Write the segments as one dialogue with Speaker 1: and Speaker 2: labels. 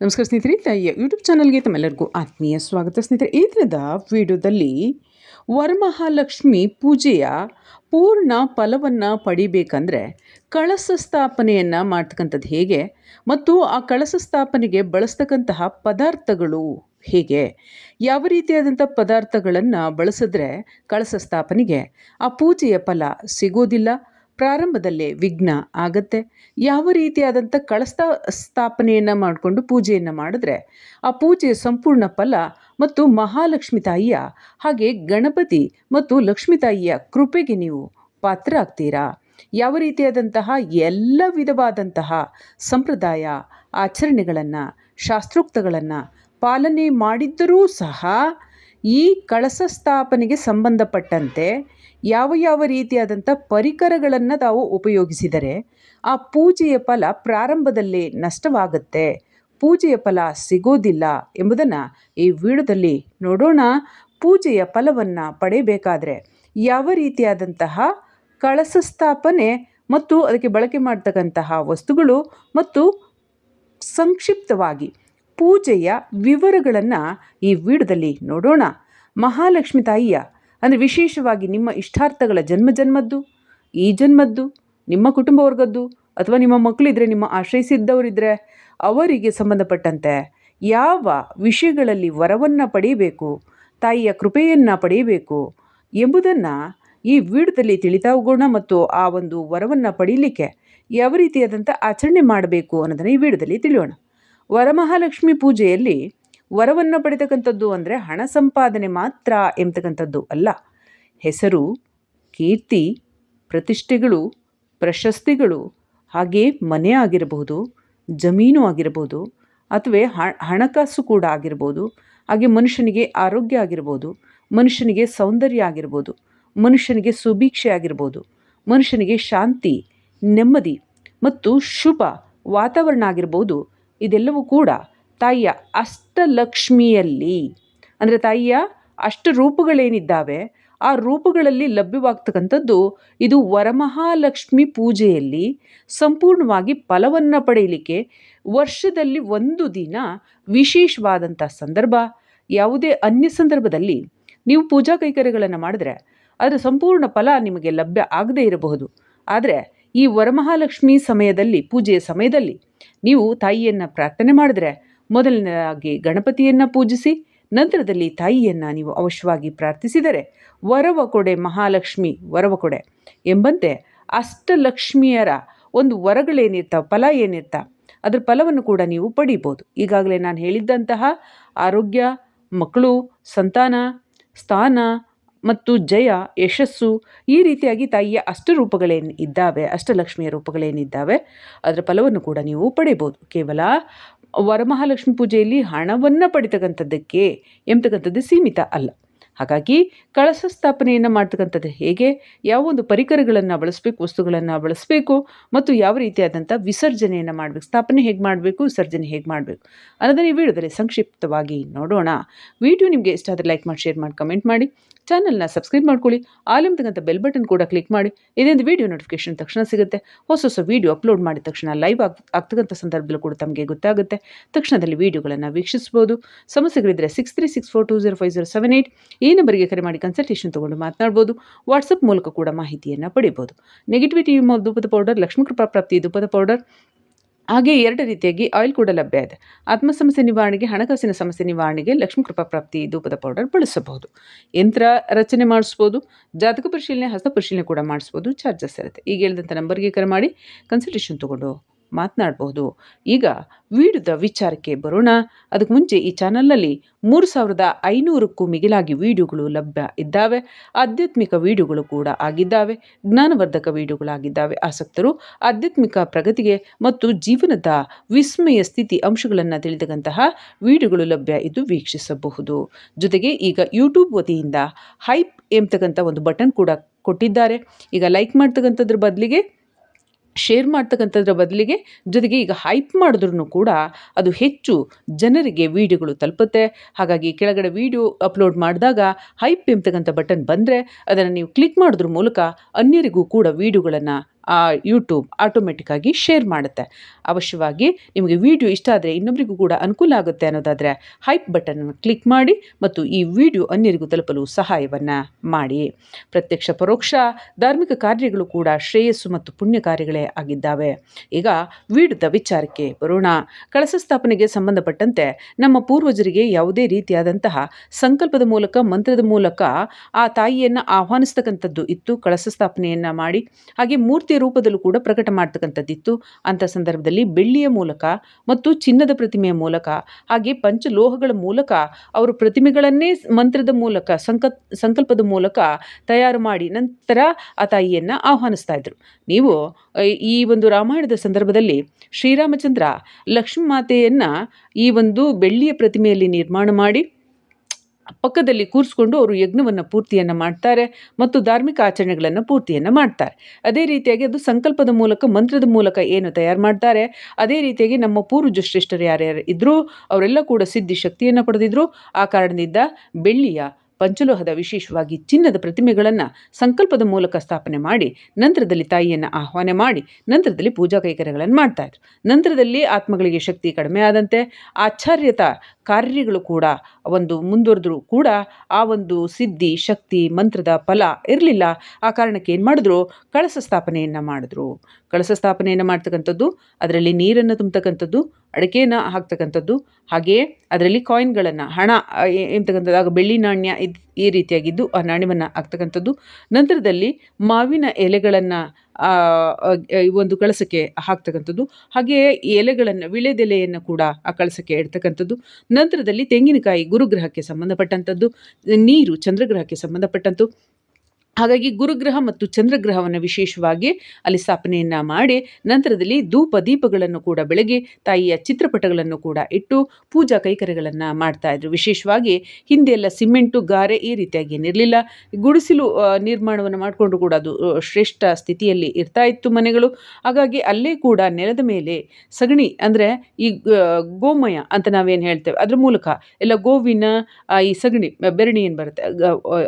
Speaker 1: ನಮಸ್ಕಾರ ಸ್ನೇಹಿತರೆ ತಾಯಿಯ ಯೂಟ್ಯೂಬ್ ಚಾನಲ್ಗೆ ತಮ್ಮೆಲ್ಲರಿಗೂ ಆತ್ಮೀಯ ಸ್ವಾಗತ. ಸ್ನೇಹಿತರೆ ಈ ದಿನದ ವಿಡಿಯೋದಲ್ಲಿ ವರಮಹಾಲಕ್ಷ್ಮಿ ಪೂಜೆಯ ಪೂರ್ಣ ಫಲವನ್ನು ಪಡಿಬೇಕಂದ್ರೆ ಕಳಸ ಸ್ಥಾಪನೆಯನ್ನು ಮಾಡ್ತಕ್ಕಂಥದ್ದು ಹೇಗೆ ಮತ್ತು ಆ ಕಳಸ ಸ್ಥಾಪನೆಗೆ ಬಳಸ್ತಕ್ಕಂತಹ ಪದಾರ್ಥಗಳು ಹೇಗೆ? ಯಾವ ರೀತಿಯಾದಂಥ ಪದಾರ್ಥಗಳನ್ನು ಬಳಸಿದ್ರೆ ಕಳಸ ಸ್ಥಾಪನೆಗೆ ಆ ಪೂಜೆಯ ಫಲ ಸಿಗೋದಿಲ್ಲ? ಪ್ರಾರಂಭದಲ್ಲೇ ವಿಘ್ನ ಆಗತ್ತೆ. ಯಾವ ರೀತಿಯಾದಂಥ ಕಳಸ್ತ ಸ್ಥಾಪನೆಯನ್ನು ಮಾಡಿಕೊಂಡು ಪೂಜೆಯನ್ನು ಮಾಡಿದ್ರೆ ಆ ಪೂಜೆಯ ಸಂಪೂರ್ಣ ಫಲ ಮತ್ತು ಮಹಾಲಕ್ಷ್ಮಿ ತಾಯಿಯ ಹಾಗೆ ಗಣಪತಿ ಮತ್ತು ಲಕ್ಷ್ಮೀ ತಾಯಿಯ ಕೃಪೆಗೆ ನೀವು ಪಾತ್ರ ಆಗ್ತೀರಾ? ಯಾವ ರೀತಿಯಾದಂತಹ ಎಲ್ಲ ವಿಧವಾದಂತಹ ಸಂಪ್ರದಾಯ ಆಚರಣೆಗಳನ್ನು, ಶಾಸ್ತ್ರೋಕ್ತಗಳನ್ನು ಪಾಲನೆ ಮಾಡಿದ್ದರೂ ಸಹ ಈ ಕಳಸ ಸ್ಥಾಪನೆಗೆ ಸಂಬಂಧಪಟ್ಟಂತೆ ಯಾವ ಯಾವ ರೀತಿಯಾದಂಥ ಪರಿಕರಗಳನ್ನು ತಾವು ಉಪಯೋಗಿಸಿದರೆ ಆ ಪೂಜೆಯ ಫಲ ಪ್ರಾರಂಭದಲ್ಲಿ ನಷ್ಟವಾಗುತ್ತೆ. ಪೂಜೆಯ ಫಲ ಸಿಗೋದಿಲ್ಲ ಎಂಬುದನ್ನು ಈ ವಿಡಿಯೋದಲ್ಲಿ ನೋಡೋಣ. ಪೂಜೆಯ ಫಲವನ್ನು ಪಡೆಯಬೇಕಾದ್ರೆ ಯಾವ ರೀತಿಯಾದಂತಹ ಕಳಸ ಸ್ಥಾಪನೆ ಮತ್ತು ಅದಕ್ಕೆ ಬಳಕೆ ಮಾಡ್ತಕ್ಕಂತಹ ವಸ್ತುಗಳು ಮತ್ತು ಸಂಕ್ಷಿಪ್ತವಾಗಿ ಪೂಜೆಯ ವಿವರಗಳನ್ನು ಈ ವಿಡಿಯೋದಲ್ಲಿ ನೋಡೋಣ. ಮಹಾಲಕ್ಷ್ಮಿ ತಾಯಿಯ ಅಂದರೆ ವಿಶೇಷವಾಗಿ ನಿಮ್ಮ ಇಷ್ಟಾರ್ಥಗಳ ಜನ್ಮ ಜನ್ಮದ್ದು, ಈ ಜನ್ಮದ್ದು, ನಿಮ್ಮ ಕುಟುಂಬ ವರ್ಗದ್ದು, ಅಥವಾ ನಿಮ್ಮ ಮಕ್ಕಳಿದ್ರೆ ನಿಮ್ಮ ಆಶ್ರಯಿಸಿದ್ದವರಿದ್ದರೆ ಅವರಿಗೆ ಸಂಬಂಧಪಟ್ಟಂತೆ ಯಾವ ವಿಷಯಗಳಲ್ಲಿ ವರವನ್ನು ಪಡೆಯಬೇಕು, ತಾಯಿಯ ಕೃಪೆಯನ್ನು ಪಡೆಯಬೇಕು ಎಂಬುದನ್ನು ಈ ವಿಡಿಯೋದಲ್ಲಿ ತಿಳಿತಾ ಹೋಗೋಣ ಮತ್ತು ಆ ಒಂದು ವರವನ್ನು ಪಡೀಲಿಕ್ಕೆ ಯಾವ ರೀತಿಯಾದಂಥ ಆಚರಣೆ ಮಾಡಬೇಕು ಅನ್ನೋದನ್ನು ಈ ವಿಡಿಯೋದಲ್ಲಿ ತಿಳಿಯೋಣ. ವರಮಹಾಲಕ್ಷ್ಮಿ ಪೂಜೆಯಲ್ಲಿ ವರವನ್ನು ಪಡಿತಕ್ಕಂಥದ್ದು ಅಂದರೆ ಹಣ ಸಂಪಾದನೆ ಮಾತ್ರ ಎಂಬತಕ್ಕಂಥದ್ದು ಅಲ್ಲ. ಹೆಸರು, ಕೀರ್ತಿ, ಪ್ರತಿಷ್ಠೆಗಳು, ಪ್ರಶಸ್ತಿಗಳು, ಹಾಗೆ ಮನೆ ಆಗಿರಬಹುದು ಜಮೀನು ಆಗಿರಬಹುದು ಅಥವಾ ಹಣಕಾಸು ಕೂಡ ಆಗಿರ್ಬೋದು, ಹಾಗೆ ಮನುಷ್ಯನಿಗೆ ಆರೋಗ್ಯ ಆಗಿರ್ಬೋದು, ಮನುಷ್ಯನಿಗೆ ಸೌಂದರ್ಯ ಆಗಿರ್ಬೋದು, ಮನುಷ್ಯನಿಗೆ ಸುಭೀಕ್ಷೆ ಆಗಿರ್ಬೋದು, ಮನುಷ್ಯನಿಗೆ ಶಾಂತಿ, ನೆಮ್ಮದಿ ಮತ್ತು ಶುಭ ವಾತಾವರಣ ಆಗಿರ್ಬೋದು, ಇದೆಲ್ಲವೂ ಕೂಡ ತಾಯಿಯ ಅಷ್ಟಲಕ್ಷ್ಮಿಯಲ್ಲಿ, ಅಂದರೆ ತಾಯಿಯ ಅಷ್ಟು ರೂಪಗಳೇನಿದ್ದಾವೆ, ಆ ರೂಪಗಳಲ್ಲಿ ಲಭ್ಯವಾಗ್ತಕ್ಕಂಥದ್ದು ಇದು ವರಮಹಾಲಕ್ಷ್ಮಿ ಪೂಜೆಯಲ್ಲಿ ಸಂಪೂರ್ಣವಾಗಿ ಫಲವನ್ನು ಪಡೆಯಲಿಕ್ಕೆ ವರ್ಷದಲ್ಲಿ ಒಂದು ದಿನ ವಿಶೇಷವಾದಂಥ ಸಂದರ್ಭ. ಯಾವುದೇ ಅನ್ಯ ಸಂದರ್ಭದಲ್ಲಿ ನೀವು ಪೂಜಾ ಕೈಕರ್ಯಗಳನ್ನು ಮಾಡಿದ್ರೆ ಅದರ ಸಂಪೂರ್ಣ ಫಲ ನಿಮಗೆ ಲಭ್ಯ ಆಗದೇ ಇರಬಹುದು. ಆದರೆ ಈ ವರಮಹಾಲಕ್ಷ್ಮಿ ಸಮಯದಲ್ಲಿ, ಪೂಜೆಯ ಸಮಯದಲ್ಲಿ ನೀವು ತಾಯಿಯನ್ನು ಪ್ರಾರ್ಥನೆ ಮಾಡಿದ್ರೆ ಮೊದಲನೇದಾಗಿ ಗಣಪತಿಯನ್ನು ಪೂಜಿಸಿ, ನಂತರದಲ್ಲಿ ತಾಯಿಯನ್ನು ನೀವು ಅವಶ್ಯವಾಗಿ ಪ್ರಾರ್ಥಿಸಿದರೆ, ವರವ ಕೊಡೆ ಮಹಾಲಕ್ಷ್ಮಿ, ವರವ ಕೊಡೆ ಎಂಬಂತೆ ಅಷ್ಟಲಕ್ಷ್ಮಿಯರ ಒಂದು ವರಗಳೇನಿರ್ತಾವೆ, ಫಲ ಏನಿರ್ತಾವೆ, ಅದರ ಫಲವನ್ನು ಕೂಡ ನೀವು ಪಡೀಬೋದು. ಈಗಾಗಲೇ ನಾನು ಹೇಳಿದ್ದಂತಹ ಆರೋಗ್ಯ, ಮಕ್ಕಳು, ಸಂತಾನ, ಸ್ಥಾನ ಮತ್ತು ಜಯ, ಯಶಸ್ಸು ಈ ರೀತಿಯಾಗಿ ತಾಯಿಯ ಅಷ್ಟ ರೂಪಗಳೇನು ಇದ್ದಾವೆ, ಅಷ್ಟಲಕ್ಷ್ಮಿಯ ರೂಪಗಳೇನಿದ್ದಾವೆ, ಅದರ ಫಲವನ್ನು ಕೂಡ ನೀವು ಪಡೆಯಬಹುದು ಕೇವಲ ವರಮಹಾಲಕ್ಷ್ಮಿ ಪೂಜೆಯಲ್ಲಿ ಹಣವನ್ನು ಪಡಿತಕ್ಕಂಥದ್ದಕ್ಕೆ ಎಂಬತಕ್ಕಂಥದ್ದು ಸೀಮಿತ ಅಲ್ಲ. ಹಾಗಾಗಿ ಕಳಸ ಸ್ಥಾಪನೆಯನ್ನು ಮಾಡ್ತಕ್ಕಂಥದ್ದು ಹೇಗೆ ಯಾವ ಒಂದು ಪರಿಕರಗಳನ್ನು ಬಳಸಬೇಕು, ವಸ್ತುಗಳನ್ನು ಬಳಸಬೇಕು, ಮತ್ತು ಯಾವ ರೀತಿಯಾದಂಥ ವಿಸರ್ಜನೆಯನ್ನು ಮಾಡಬೇಕು, ಸ್ಥಾಪನೆ ಹೇಗೆ ಮಾಡಬೇಕು, ವಿಸರ್ಜನೆ ಹೇಗೆ ಮಾಡಬೇಕು ಅನ್ನೋದನ್ನು ಈ ವಿಡಿಯೋದಲ್ಲಿ ಸಂಕ್ಷಿಪ್ತವಾಗಿ ನೋಡೋಣ. ವಿಡಿಯೋ ನಿಮಗೆ ಇಷ್ಟ ಆದರೆ ಲೈಕ್ ಮಾಡಿ, ಶೇರ್ ಮಾಡಿ, ಕಮೆಂಟ್ ಮಾಡಿ. ಚಾನಲ್ನ ಸಬ್ಸ್ಕ್ರೈಬ್ ಮಾಡ್ಕೊಳ್ಳಿ. ಆಲಿಂತಕ್ಕಂಥ ಬೆಲ್ ಬಟನ್ ಕೂಡ ಕ್ಲಿಕ್ ಮಾಡಿ. ಇದೊಂದು ವಿಡಿಯೋ ನೋಟಿಫಿಕೇಶನ್ ತಕ್ಷಣ ಸಿಗುತ್ತೆ. ಹೊಸ ಹೊಸ ವೀಡಿಯೋ ಅಪ್ಲೋಡ್ ಮಾಡಿದ ತಕ್ಷಣ ಲೈವ್ ಆಗ್, ಆಗ್ತಕ್ಕಂಥ ಸಂದರ್ಭದಲ್ಲೂ ಕೂಡ ತಮಗೆ ಗೊತ್ತಾಗುತ್ತೆ. ತಕ್ಷಣದಲ್ಲಿ ವೀಡಿಯೋಗಳನ್ನು ವೀಕ್ಷಿಸ್ಬೋದು. ಸಮಸ್ಯೆಗಳಿದ್ದರೆ six three six four two zero five zero seven eight ಈ ನಂಬರಿಗೆ ಕರೆ ಮಾಡಿ ಕನ್ಸಲ್ಟೇಷನ್ ತೊಗೊಂಡು ಮಾತನಾಡ್ಬೋದು. ವಾಟ್ಸಪ್ ಮೂಲಕ ಕೂಡ ಮಾಹಿತಿಯನ್ನು ಪಡಿಬೋದು. ನೆಗೆಟಿವಿಟಿ ಧೂಪದ ಪೌಡರ್ ಲಕ್ಷ್ಮೀಕೃಪಾ ಪ್ರಾಪ್ತಿ ಧೂಪದ ಪೌಡರ್ ಹಾಗೆ ಎರಡು ರೀತಿಯಾಗಿ ಆಯಿಲ್ ಕೂಡ ಲಭ್ಯ ಇದೆ. ಆತ್ಮ ಸಮಸ್ಯೆ ನಿವಾರಣೆಗೆ, ಹಣಕಾಸಿನ ಸಮಸ್ಯೆ ನಿವಾರಣೆಗೆ ಲಕ್ಷ್ಮೀ ಕೃಪಾ ಪ್ರಾಪ್ತಿ ಧೂಪದ ಪೌಡರ್ ಬಳಸಬಹುದು. ಯಂತ್ರ ರಚನೆ ಮಾಡಿಸ್ಬೋದು, ಜಾತಕ ಪರಿಶೀಲನೆ, ಹಸ್ತ ಪರಿಶೀಲನೆ ಕೂಡ ಮಾಡಿಸ್ಬೋದು ಚಾರ್ಜಸ್ ಇರುತ್ತೆ. ಈಗ ಹೇಳಿದಂಥ ನಂಬರ್ಗೆ ಕರೆ ಮಾಡಿ ಕನ್ಸಲ್ಟೇಷನ್ ತೊಗೊಂಡು ಮಾತನಾಡಬಹುದು. ಈಗ ವೀಡಿಯೋದ ವಿಚಾರಕ್ಕೆ ಬರೋಣ. ಅದಕ್ಕೆ ಮುಂಚೆ ಈ ಚಾನಲ್ನಲ್ಲಿ ಮೂರು ಸಾವಿರದ ಐನೂರಕ್ಕೂ ಮಿಗಿಲಾಗಿ ವಿಡಿಯೋಗಳು ಲಭ್ಯ ಇದ್ದಾವೆ. ಆಧ್ಯಾತ್ಮಿಕ ವಿಡಿಯೋಗಳು ಕೂಡ ಆಗಿದ್ದಾವೆ. ಜ್ಞಾನವರ್ಧಕ ವಿಡಿಯೋಗಳಾಗಿದ್ದಾವೆ ಆಸಕ್ತರು ಆಧ್ಯಾತ್ಮಿಕ ಪ್ರಗತಿಗೆ ಮತ್ತು ಜೀವನದ ವಿಸ್ಮಯ ಸ್ಥಿತಿ ಅಂಶಗಳನ್ನು ತಿಳಿದಂತಹ ವಿಡಿಯೋಗಳು ಲಭ್ಯ ಇದ್ದು ವೀಕ್ಷಿಸಬಹುದು. ಜೊತೆಗೆ ಈಗ ಯೂಟ್ಯೂಬ್ ವತಿಯಿಂದ ಹೈಪ್ ಎಂಬತಕ್ಕಂಥ ಒಂದು ಬಟನ್ ಕೂಡ ಕೊಟ್ಟಿದ್ದಾರೆ. ಈಗ ಲೈಕ್ ಮಾಡ್ತಕ್ಕಂಥದ್ರ ಬದಲಿಗೆ ಶೇರ್ ಮಾಡ್ತಕ್ಕಂಥದ್ರ ಬದಲಿಗೆ ಜೊತೆಗೆ ಈಗ ಹೈಪ್ ಮಾಡಿದ್ರೂ ಕೂಡ ಅದು ಹೆಚ್ಚು ಜನರಿಗೆ ವೀಡಿಯೋಗಳು ತಲುಪುತ್ತೆ. ಹಾಗಾಗಿ ಕೆಳಗಡೆ ವೀಡಿಯೋ ಅಪ್ಲೋಡ್ ಮಾಡಿದಾಗ ಹೈಪ್ ಎಂಬತಕ್ಕಂಥ ಬಟನ್ ಬಂದರೆ ಅದನ್ನು ನೀವು ಕ್ಲಿಕ್ ಮಾಡೋದ್ರ ಮೂಲಕ ಅನ್ಯರಿಗೂ ಕೂಡ ವೀಡಿಯೋಗಳನ್ನು ಯೂಟ್ಯೂಬ್ ಆಟೋಮೆಟಿಕ್ಕಾಗಿ ಶೇರ್ ಮಾಡುತ್ತೆ. ಅವಶ್ಯವಾಗಿ ನಿಮಗೆ ವಿಡಿಯೋ ಇಷ್ಟ ಆದರೆ ಇನ್ನೊಬ್ಬರಿಗೂ ಕೂಡ ಅನುಕೂಲ ಆಗುತ್ತೆ ಅನ್ನೋದಾದರೆ ಹೈಪ್ ಬಟನನ್ನು ಕ್ಲಿಕ್ ಮಾಡಿ ಮತ್ತು ಈ ವಿಡಿಯೋ ಅನ್ಯರಿಗೂ ತಲುಪಲು ಸಹಾಯವನ್ನು ಮಾಡಿ. ಪ್ರತ್ಯಕ್ಷ ಪರೋಕ್ಷ ಧಾರ್ಮಿಕ ಕಾರ್ಯಗಳು ಕೂಡ ಶ್ರೇಯಸ್ಸು ಮತ್ತು ಪುಣ್ಯ ಕಾರ್ಯಗಳೇ ಆಗಿದ್ದಾವೆ. ಈಗ ವಿಡಿಯೋದ ವಿಚಾರಕ್ಕೆ ಬರೋಣ. ಕಳಸ ಸ್ಥಾಪನೆಗೆ ಸಂಬಂಧಪಟ್ಟಂತೆ ನಮ್ಮ ಪೂರ್ವಜರಿಗೆ ಯಾವುದೇ ರೀತಿಯಾದಂತಹ ಸಂಕಲ್ಪದ ಮೂಲಕ, ಮಂತ್ರದ ಮೂಲಕ ಆ ತಾಯಿಯನ್ನು ಆಹ್ವಾನಿಸ್ತಕ್ಕಂಥದ್ದು ಇತ್ತು. ಕಳಸ ಸ್ಥಾಪನೆಯನ್ನು ಮಾಡಿ. ಹಾಗೆ ರೂಪದಲ್ಲೂ ಕೂಡ ಪ್ರಕಟ ಮಾಡ್ತಕ್ಕಂಥದ್ದಿತ್ತು. ಅಂಥ ಸಂದರ್ಭದಲ್ಲಿ ಬೆಳ್ಳಿಯ ಮೂಲಕ ಮತ್ತು ಚಿನ್ನದ ಪ್ರತಿಮೆಯ ಮೂಲಕ, ಹಾಗೆ ಪಂಚಲೋಹಗಳ ಮೂಲಕ ಅವರು ಪ್ರತಿಮೆಗಳನ್ನೇ ಮಂತ್ರದ ಮೂಲಕ, ಸಂಕ, ಸಂಕಲ್ಪದ ಮೂಲಕ ತಯಾರು ಮಾಡಿ ನಂತರ ಆ ತಾಯಿಯನ್ನು ಆಹ್ವಾನಿಸ್ತಾ ಇದ್ರು. ನೀವು ಈ ಒಂದು ರಾಮಾಯಣದ ಸಂದರ್ಭದಲ್ಲಿ ಶ್ರೀರಾಮಚಂದ್ರ ಲಕ್ಷ್ಮೀ ಮಾತೆಯನ್ನು ಈ ಒಂದು ಬೆಳ್ಳಿಯ ಪ್ರತಿಮೆಯಲ್ಲಿ ನಿರ್ಮಾಣ ಮಾಡಿ ಪಕ್ಕದಲ್ಲಿ ಕೂರಿಸ್ಕೊಂಡು ಅವರು ಯಜ್ಞವನ್ನು ಪೂರ್ತಿಯನ್ನು ಮಾಡ್ತಾರೆ ಮತ್ತು ಧಾರ್ಮಿಕ ಆಚರಣೆಗಳನ್ನು ಪೂರ್ತಿಯನ್ನು ಮಾಡ್ತಾರೆ. ಅದೇ ರೀತಿಯಾಗಿ ಅದು ಸಂಕಲ್ಪದ ಮೂಲಕ, ಮಂತ್ರದ ಮೂಲಕ ಏನು ತಯಾರು ಮಾಡ್ತಾರೆ, ಅದೇ ರೀತಿಯಾಗಿ ನಮ್ಮ ಪೂರ್ವಜ ಶ್ರೇಷ್ಠರು ಯಾರ್ಯಾರು ಇದ್ದರೂ ಅವರೆಲ್ಲ ಕೂಡ ಸಿದ್ಧಿ ಶಕ್ತಿಯನ್ನು ಪಡೆದಿದ್ರು. ಆ ಕಾರಣದಿಂದ ಬೆಳ್ಳಿಯ ಪಂಚಲೋಹದ ವಿಶೇಷವಾಗಿ ಚಿನ್ನದ ಪ್ರತಿಮೆಗಳನ್ನು ಸಂಕಲ್ಪದ ಮೂಲಕ ಸ್ಥಾಪನೆ ಮಾಡಿ, ನಂತರದಲ್ಲಿ ತಾಯಿಯನ್ನು ಆಹ್ವಾನ ಮಾಡಿ, ನಂತರದಲ್ಲಿ ಪೂಜಾ ಕೈಕರ್ಯಗಳನ್ನು ಮಾಡ್ತಾಯಿದ್ರು ನಂತರದಲ್ಲಿ ಆತ್ಮಗಳಿಗೆ ಶಕ್ತಿ ಕಡಿಮೆ ಆದಂತೆ ಆಚಾರ್ಯತ ಕಾರ್ಯಗಳು ಕೂಡ ಒಂದು ಮುಂದುವರೆದ್ರು ಕೂಡ ಆ ಒಂದು ಸಿದ್ಧಿ, ಶಕ್ತಿ, ಮಂತ್ರದ ಫಲ ಇರಲಿಲ್ಲ. ಆ ಕಾರಣಕ್ಕೆ ಏನು ಮಾಡಿದ್ರು? ಕಳಸ ಸ್ಥಾಪನೆಯನ್ನು ಮಾಡಿದ್ರು. ಕಳಸ ಸ್ಥಾಪನೆಯನ್ನು ಮಾಡ್ತಕ್ಕಂಥದ್ದು, ಅದರಲ್ಲಿ ನೀರನ್ನು ತುಂಬತಕ್ಕಂಥದ್ದು ಅಡಿಕೆಯನ್ನು ಹಾಕ್ತಕ್ಕಂಥದ್ದು. ಹಾಗೆಯೇ ಅದರಲ್ಲಿ ಕಾಯಿನ್ಗಳನ್ನು ಹಣ ಎಂತಕ್ಕಂಥದ್ದು ಬೆಳ್ಳಿ ನಾಣ್ಯ ಇದು, ಈ ರೀತಿಯಾಗಿದ್ದು ಆ ನಾಣ್ಯವನ್ನು ಹಾಕ್ತಕ್ಕಂಥದ್ದು. ನಂತರದಲ್ಲಿ ಮಾವಿನ ಎಲೆಗಳನ್ನು ಒಂದು ಕಳಸಕ್ಕೆ ಹಾಕ್ತಕ್ಕಂಥದ್ದು. ಹಾಗೆಯೇ ಎಲೆಗಳನ್ನು ವಿಳೆದೆಲೆಯನ್ನು ಕೂಡ ಆ ಕಳಸಕ್ಕೆ ಇಡ್ತಕ್ಕಂಥದ್ದು. ನಂತರದಲ್ಲಿ ತೆಂಗಿನಕಾಯಿ ಗುರುಗ್ರಹಕ್ಕೆ ಸಂಬಂಧಪಟ್ಟಂಥದ್ದು, ನೀರು ಚಂದ್ರಗ್ರಹಕ್ಕೆ ಸಂಬಂಧಪಟ್ಟಂತು. ಹಾಗಾಗಿ ಗುರುಗ್ರಹ ಮತ್ತು ಚಂದ್ರಗ್ರಹವನ್ನು ವಿಶೇಷವಾಗಿ ಅಲ್ಲಿ ಸ್ಥಾಪನೆಯನ್ನು ಮಾಡಿ, ನಂತರದಲ್ಲಿ ಧೂಪ ದೀಪಗಳನ್ನು ಕೂಡ ಬೆಳಗ್ಗೆ ತಾಯಿಯ ಚಿತ್ರಪಟಗಳನ್ನು ಕೂಡ ಇಟ್ಟು ಪೂಜಾ ಕೈಕರ್ಯಗಳನ್ನು ಮಾಡ್ತಾ ಇದ್ರು. ವಿಶೇಷವಾಗಿ ಹಿಂದೆ ಎಲ್ಲ ಸಿಮೆಂಟು, ಗಾರೆ ಈ ರೀತಿಯಾಗಿ ಏನಿರಲಿಲ್ಲ ಗುಡಿಸಲು ನಿರ್ಮಾಣವನ್ನು ಮಾಡಿಕೊಂಡು ಕೂಡ ಅದು ಶ್ರೇಷ್ಠ ಸ್ಥಿತಿಯಲ್ಲಿ ಇರ್ತಾ ಇತ್ತು ಮನೆಗಳು. ಹಾಗಾಗಿ ಅಲ್ಲೇ ಕೂಡ ನೆಲದ ಮೇಲೆ ಸಗಣಿ ಅಂದರೆ ಈ ಗೋಮಯ ಅಂತ ನಾವೇನು ಹೇಳ್ತೇವೆ, ಅದ್ರ ಮೂಲಕ ಎಲ್ಲ ಗೋವಿನ ಈ ಸಗಣಿ ಬೆರಣಿ ಏನು ಬರುತ್ತೆ